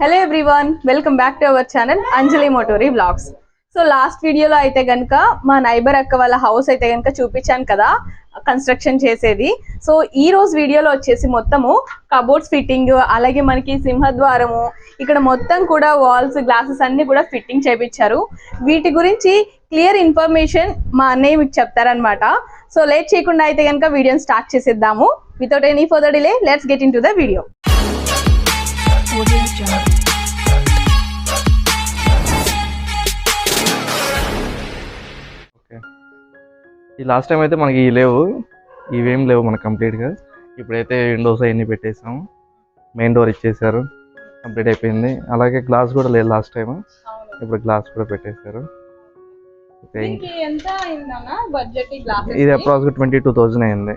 Hello everyone welcome back to our channel Anjali motor vlogs so last వీడియోలో అయితే కనుక మా నైబర్ అక్క వాళ్ళ హౌస్ అయితే కనుక చూపించాను కదా కన్స్ట్రక్షన్ చేసేది. సో ఈ రోజు వీడియోలో వచ్చేసి మొత్తము కబోర్డ్స్ ఫిట్టింగ్ అలాగే మనకి సింహద్వారము ఇక్కడ మొత్తం కూడా వాల్స్ గ్లాసెస్ అన్ని కూడా ఫిట్టింగ్ చేపించారు. వీటి గురించి క్లియర్ ఇన్ఫర్మేషన్ మా అన్నయ్య మీకు చెప్తారనమాట సో లేట్ చేయకుండా అయితే కనుక వీడియోని స్టార్ట్ చేసేద్దాము. Without any further delay let's get in to the video ఈ లాస్ట్ టైం అయితే మనకి లేవు. ఇవేం లేవు మనకు కంప్లీట్గా ఇప్పుడైతే విండోస్ అవన్నీ పెట్టేసాము మెయిన్ డోర్ ఇచ్చేసారు. కంప్లీట్ అయిపోయింది. అలాగే గ్లాస్ కూడా లేదు లాస్ట్ టైం ఇప్పుడు గ్లాస్ కూడా పెట్టేశారు. ఇది అప్రాక్సిమేట్ ట్వంటీ టూ థౌజండ్ అయింది.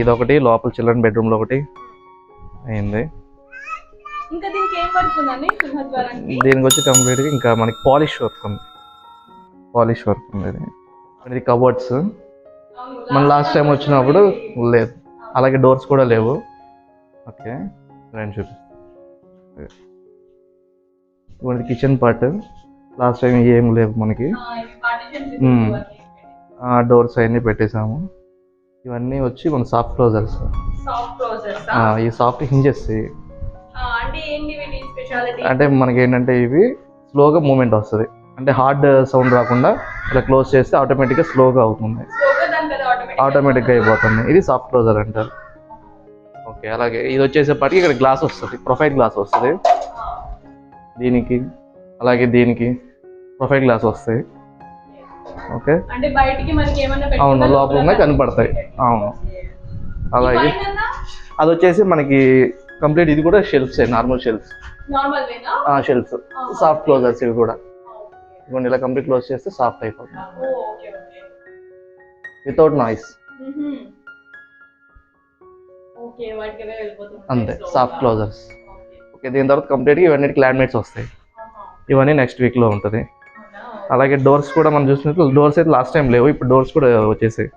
ఇది ఒకటి లోపల చిల్డ్రన్ బెడ్రూమ్లో ఒకటి అయింది. ఇంకా దీనికి ఏం వర్క్ ఉందండి సింహద్వారానికి? దీనికి వచ్చి కంప్లీట్గా ఇంకా మనకి పాలిష్ వర్క్ ఉంది. పాలిష్ వర్క్ ఉంది ఇది. ఇది కబోర్డ్స్ మన లాస్ట్ టైం వచ్చినప్పుడు లేదు. అలాగే డోర్స్ కూడా లేవు. ఓకే రెండు చూపి కిచెన్ పార్ట్ లాస్ట్ టైం ఏం లేవు మనకి. డోర్స్ అవన్నీ పెట్టేసాము ఇవన్నీ వచ్చి మన సాఫ్ట్ క్లోజర్స్ సాఫ్ట్ క్లోజర్స్ ఈ సాఫ్ట్ హింజెస్ అంటే మనకి ఏంటంటే ఇవి స్లోగా మూమెంట్ వస్తుంది. అంటే హార్డ్ సౌండ్ రాకుండా ఇలా క్లోజ్ చేస్తే ఆటోమేటిక్గా స్లోగా అవుతుంది. ఆటోమేటిక్గా అయిపోతుంది. ఇది సాఫ్ట్ క్లోజర్ అంటారు. ఓకే అలాగే ఇది వచ్చేసేపటికి ఇక్కడ గ్లాస్ వస్తుంది. ప్రొఫైల్ గ్లాస్ వస్తుంది. దీనికి అలాగే దీనికి ప్రొఫైల్ గ్లాస్ వస్తాయి ఓకే. అవును లోపల ఉన్నాయి కనపడతాయి. అవును. అలాగే అది వచ్చేసి మనకి కంప్లీట్ ఇది కూడా shelves normal shelves shelves soft closers ఇవి కూడా. ఇవన్నీ ఇలా కంప్లీట్ క్లోజ్ చేస్తే సాఫ్ట్ అయిపోతుంది. వితౌట్ నాయిస్ అంతే సాఫ్ట్ క్లోజర్స్ ఓకే దీని తర్వాత కంప్లీట్గా ఇవన్నీ క్లాడ్మేట్స్ వస్తాయి. ఇవన్నీ నెక్స్ట్ వీక్లో ఉంటుంది. అలాగే డోర్స్ కూడా మనం చూసినట్లు డోర్స్ అయితే లాస్ట్ టైం లేవు ఇప్పుడు డోర్స్ కూడా వచ్చేసాయి.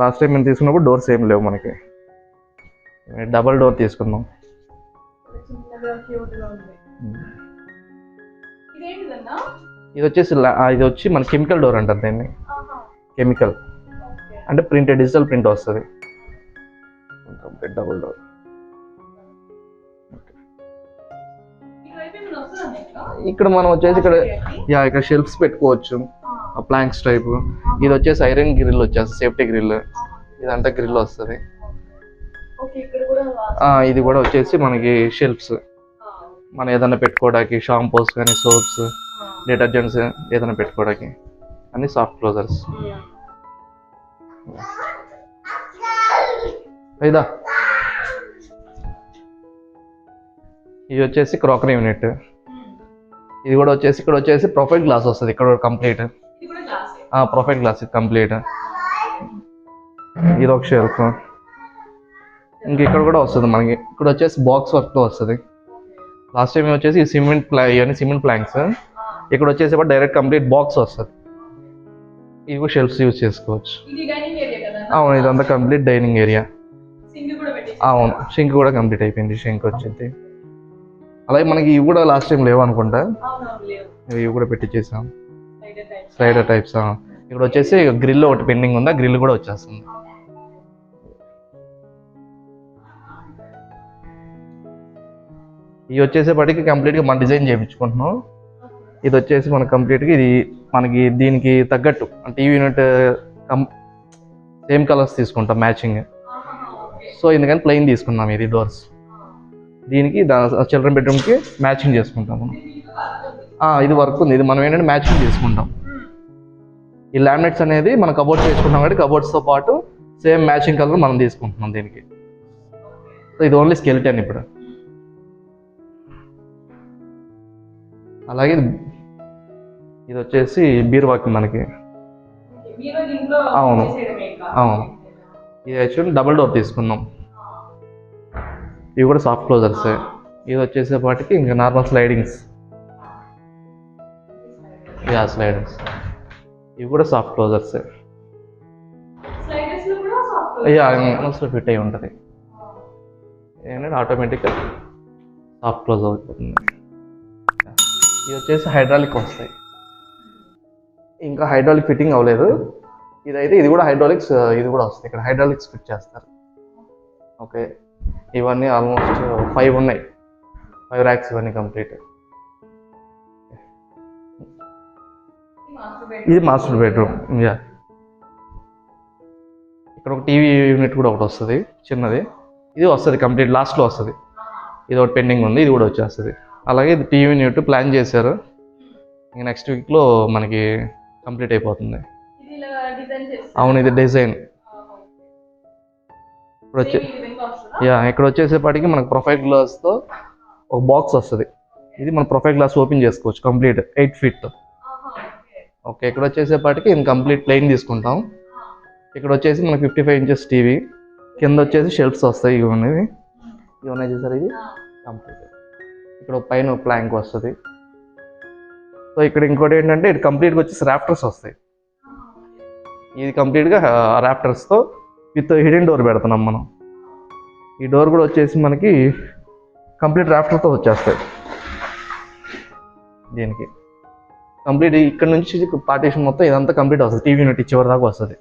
లాస్ట్ టైం మేము తీసుకున్నప్పుడు డోర్స్ ఏం లేవు మనకి. డబల్ డోర్ ఇదేంటిదన్నా? ఇది వచ్చేసి ఇది వచ్చి మన కెమికల్ డోర్ అంటారు దీన్ని. కెమికల్. అంటే ప్రింట్ డిజిటల్ ప్రింట్ వస్తుంది. Double door. ఇక్కడ? మనం వచ్చేసి ఇక్కడ యా ఇక్కడ షెల్ఫ్స్ పెట్టుకోవచ్చు. Planks type. ఇది వచ్చేసి ఐరన్ గ్రిల్ వచ్చేస్తుంది సేఫ్టీ గ్రిల్. ఇదంతా గ్రిల్ వస్తుంది. ఇది కూడా వచ్చేసి మనకి షెల్ఫ్స్ మనం ఏదైనా పెట్టుకోవడానికి షాంపూస్ కానీ సోప్స్ డిటర్జెంట్స్ ఏదైనా పెట్టుకోవడానికి. అన్ని సాఫ్ట్ క్లోజర్స్ ఇదా. ఇది వచ్చేసి క్రాకరీ యూనిట్. ఇది కూడా వచ్చేసి ఇక్కడ వచ్చేసి ప్రొఫైల్ గ్లాస్ వస్తుంది. ఇక్కడ కంప్లీట్. ఇది గ్లాస్? Profile glass complete. ఇది ఒక షెల్ఫ్ ఇంక ఇక్కడ కూడా వస్తుంది మనకి. ఇక్కడ వచ్చేసి బాక్స్ వర్క్తో వస్తుంది. లాస్ట్ టైం వచ్చేసి సిమెంట్ ప్లా ఇవన్నీ సిమెంట్ ప్లాంక్స్ ఇక్కడ వచ్చేసి డైరెక్ట్ కంప్లీట్ బాక్స్ వస్తుంది. ఇవి షెల్ఫ్స్ యూజ్ చేసుకోవచ్చు. అవును ఇదంతా కంప్లీట్ డైనింగ్ ఏరియా కూడా పెట్టి అవును షింక్ కూడా కంప్లీట్ అయిపోయింది షింక్ వచ్చింది అలాగే మనకి ఇవి కూడా లాస్ట్ టైం లేవు అనుకుంటా. ఇవి కూడా పెట్టించేసాం స్లైడర్ టైప్ స్లైడర్ టైప్స్ ఇక్కడ వచ్చేసి గ్రిల్ ఒకటి పెండింగ్ ఉందా? గ్రిల్ కూడా వచ్చేస్తుంది. ఇవి వచ్చేసేపటికి కంప్లీట్గా మన డిజైన్ చేయించుకుంటున్నాం. ఇది వచ్చేసి మనకి కంప్లీట్గా ఇది మనకి దీనికి తగ్గట్టు అంటే TV unit cum same colours తీసుకుంటాం మ్యాచింగ్. సో ఎందుకని ప్లెయిన్ తీసుకున్నాం ఇది డోర్స్. దీనికి చిల్డ్రన్ బెడ్రూమ్కి మ్యాచింగ్ చేసుకుంటాము ఇది వర్క్ ఉంది. ఇది మనం ఏంటంటే మ్యాచింగ్ చేసుకుంటాం ఈ ల్యామినెట్స్ అనేది మనం కబోర్డ్స్ వేసుకుంటాం కాబట్టి కబోర్డ్స్తో పాటు సేమ్ మ్యాచింగ్ కలర్ మనం తీసుకుంటున్నాం దీనికి. సో ఇది ఓన్లీ స్కెల్టన్ ఇప్పుడు. అలాగే ఇది- వచ్చేసి బీరువాకి మనకి. అవును. అవును. ఇది యాక్చువల్లీ డబుల్ డోర్ తీసుకున్నాం. ఇవి కూడా సాఫ్ట్ క్లోజర్స్ ఇది వచ్చేసేపాటికి ఇంకా నార్మల్ స్లైడింగ్స్ యా స్లైడింగ్స్ ఇవి కూడా సాఫ్ట్ క్లోజర్స్ యా ఫిట్ అయి ఉంటుంది. ఏంటంటే ఆటోమేటిక్గా సాఫ్ట్ క్లోజ్ అవుతుంది ఇది వచ్చేసి హైడ్రాలిక్ వస్తాయి. ఇంకా హైడ్రాలిక్ ఫిట్టింగ్ అవ్వలేదు. ఇదైతే ఇది కూడా హైడ్రాలిక్స్ ఇది కూడా వస్తుంది ఇక్కడ హైడ్రాలిక్స్ ఫిట్ చేస్తారు. ఓకే ఇవన్నీ ఆల్మోస్ట్ ఫైవ్ ఉన్నాయి. ఫైవ్ ర్యాక్స్ ఇవన్నీ కంప్లీట్ ఇది మాస్టర్ బెడ్రూమ్ యా ఇక్కడ ఒక టీవీ యూనిట్ కూడా ఒకటి వస్తుంది. చిన్నది. ఇది వస్తుంది కంప్లీట్ లాస్ట్లో వస్తుంది. ఇది ఒకటి పెండింగ్ ఉంది. ఇది కూడా వచ్చేస్తుంది. అలాగే ఇది టీవీ యూనిట్ ప్లాన్ చేశారు. ఇంక నెక్స్ట్ వీక్లో మనకి కంప్లీట్ అయిపోతుంది. అవును ఇది డిజైన్. ఇప్పుడు వచ్చే యా ఇక్కడ వచ్చేసేపాటికి మనకు ప్రొఫైల్ గ్లాస్తో ఒక బాక్స్ వస్తుంది. ఇది మన ప్రొఫైల్ గ్లాస్ ఓపెన్ చేసుకోవచ్చు కంప్లీట్ ఎయిట్ ఫీట్. ఓకే. ఇక్కడ వచ్చేసేపాటికి ఇది కంప్లీట్ ప్లెయిన్ తీసుకుంటాం. ఇక్కడ వచ్చేసి మనకి ఫిఫ్టీ ఫైవ్ ఇంచెస్ టీవీ. కింద వచ్చేసి షెల్ఫ్స్ వస్తాయి ఇవి ఉన్నవి ఇవి ఉన్నాయి చూసారు ఇది? కంప్లీట్. ఇక్కడ ఒక పైన ప్లాంక్ వస్తుంది. సో ఇక్కడ ఇంకోటి ఏంటంటే ఇది కంప్లీట్గా వచ్చేసి ర్యాప్టర్స్ వస్తాయి. ఇది కంప్లీట్గా ర్యాప్టర్స్తో విత్ హిడెన్ డోర్ పెడుతున్నాం మనం. ఈ డోర్ కూడా వచ్చేసి మనకి కంప్లీట్ ర్యాఫ్టర్తో వచ్చేస్తాయి. దీనికి. కంప్లీట్ ఇక్కడ నుంచి పార్టీషన్ మొత్తం ఇదంతా కంప్లీట్ వస్తుంది. టీవీ యూనిట్ చివరి దాకా వస్తుంది.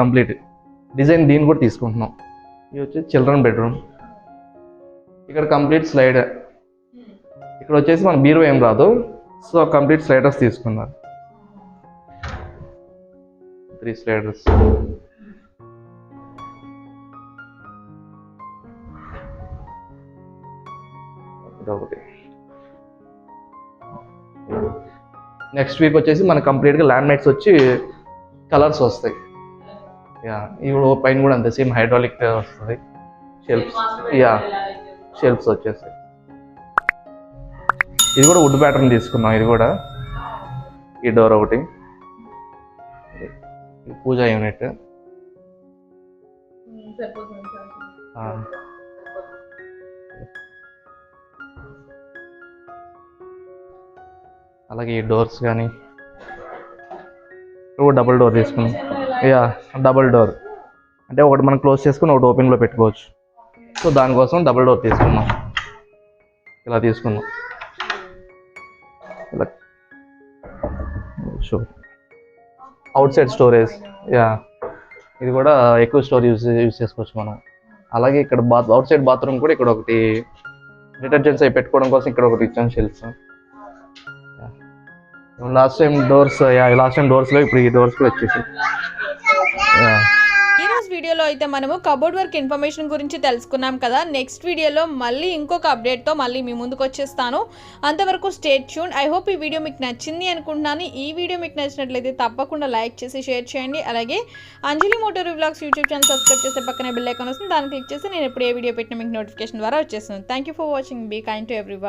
కంప్లీట్ డిజైన్ దీన్ని కూడా తీసుకుంటున్నాం. ఇది వచ్చి చిల్డ్రన్ బెడ్రూమ్ ఇక్కడ కంప్లీట్ స్లైడ్. ఇక్కడ వచ్చేసి మన బీరో ఏం రాదు. సో కంప్లీట్ స్లైడర్స్ తీసుకున్నారు. త్రీ స్లైడర్స్ ఇదొకటి నెక్స్ట్ వీక్ వచ్చేసి మన కంప్లీట్గా ల్యాండ్ మ్యాట్స్ వచ్చి కలర్స్ వస్తాయి. యా ఇవి కూడా పైన కూడా అంతే సేమ్ హైడ్రాలిక్ వస్తుంది. షెల్ఫ్స్ యా షెల్ఫ్స్ వచ్చేసాయి ఇది కూడా వుడ్ ప్యాటర్న్ తీసుకున్నాం ఇది కూడా. ఈ డోర్ ఒకటి. పూజా యూనిట్. అలాగే ఈ డోర్స్ కానీ. డబుల్ డోర్ తీసుకున్నాం. Yeah double door. అంటే ఒకటి మనం క్లోజ్ చేసుకుని ఒకటి ఓపెన్లో పెట్టుకోవచ్చు. సో దానికోసం డబుల్ డోర్ తీసుకున్నాం. ఇలా తీసుకున్నాం. ఇలా. అవుట్ సైడ్ స్టోరేజ్ యా ఇది కూడా ఎక్కువ స్టోర్ యూజ్ యూజ్ చేసుకోవచ్చు మనం. అలాగే ఇక్కడ బాత్ అవుట్ సైడ్ బాత్రూమ్ కూడా ఇక్కడ ఒకటి డిటర్జెంట్స్ అవి పెట్టుకోవడం కోసం ఇక్కడ ఒకటి ఇచ్చాను shelves last time doors last time డోర్స్లో ఇప్పుడు ఈ డోర్స్ కూడా వచ్చేసి వీడియోలో అయితే మనము కబోర్డ్ వర్క్ ఇన్ఫర్మేషన్ గురించి తెలుసుకున్నాం కదా. నెక్స్ట్ వీడియోలో మళ్ళీ ఇంకొక అప్డేట్తో మళ్ళీ మీ ముందుకు వచ్చేస్తాను. అంతవరకు స్టేట్ ట్యూన్ ఐ హోప్ ఈ వీడియో మీకు నచ్చింది అనుకుంటున్నాను. ఈ వీడియో మీకు నచ్చినట్లయితే తప్పకుండా లైక్ చేసి షేర్ చేయండి. అలాగే Anjali motor vlogs YouTube channel subscribe చేస్తే పక్కనే బెల్ ఐకాన్ వస్తుంది. దాన్ని క్లిక్ చేసి నేను ఎప్పుడు ఏ వీడియో పెట్టిన మీకు నోటిఫికేషన్ ద్వారా వచ్చేస్తుంది. Thank you for watching be kind to every